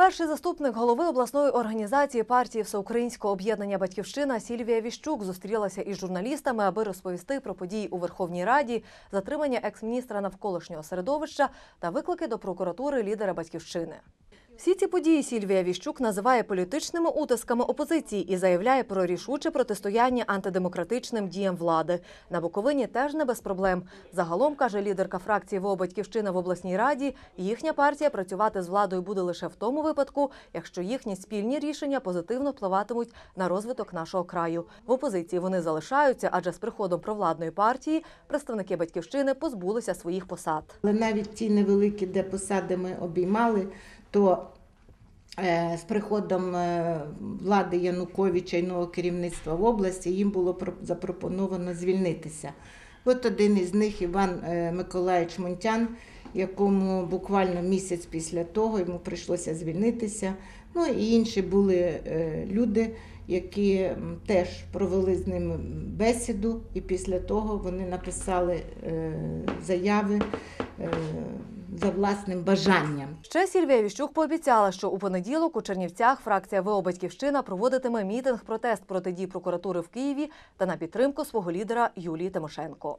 Перший заступник голови обласної організації партії Всеукраїнського об'єднання Батьківщина Сільвія Віщук зустрілася із журналістами, аби розповісти про події у Верховній Раді, затримання екс-міністра навколишнього середовища та виклики до прокуратури лідера Батьківщини. Всі ці події Сільвія Віщук називає політичними утисками опозиції і заявляє про рішуче протистояння антидемократичним діям влади. На Буковині теж не без проблем. Загалом каже лідерка фракції ВО Батьківщина в обласній раді. Їхня партія працювати з владою буде лише в тому випадку, якщо їхні спільні рішення позитивно впливатимуть на розвиток нашого краю. В опозиції вони залишаються, адже з приходом провладної партії представники батьківщини позбулися своїх посад. Але навіть ті невеликі, де посади ми обіймали, то е, з приходом е, влади Януковича і нового керівництва в області їм було запропоновано звільнитися. От один із них Іван е, Миколаївич Монтян, якому буквально місяць після того йому прийшлося звільнитися. Ну і інші були люди, які теж провели з ними бесіду, і після того вони написали заяви за власним бажанням. Ще Сільвія Віщук пообіцяла, що у понеділок у Чернівцях фракція ВО Батьківщина проводитиме мітинг протест проти дій прокуратури в Києві та на підтримку свого лідера Юлії Тимошенко.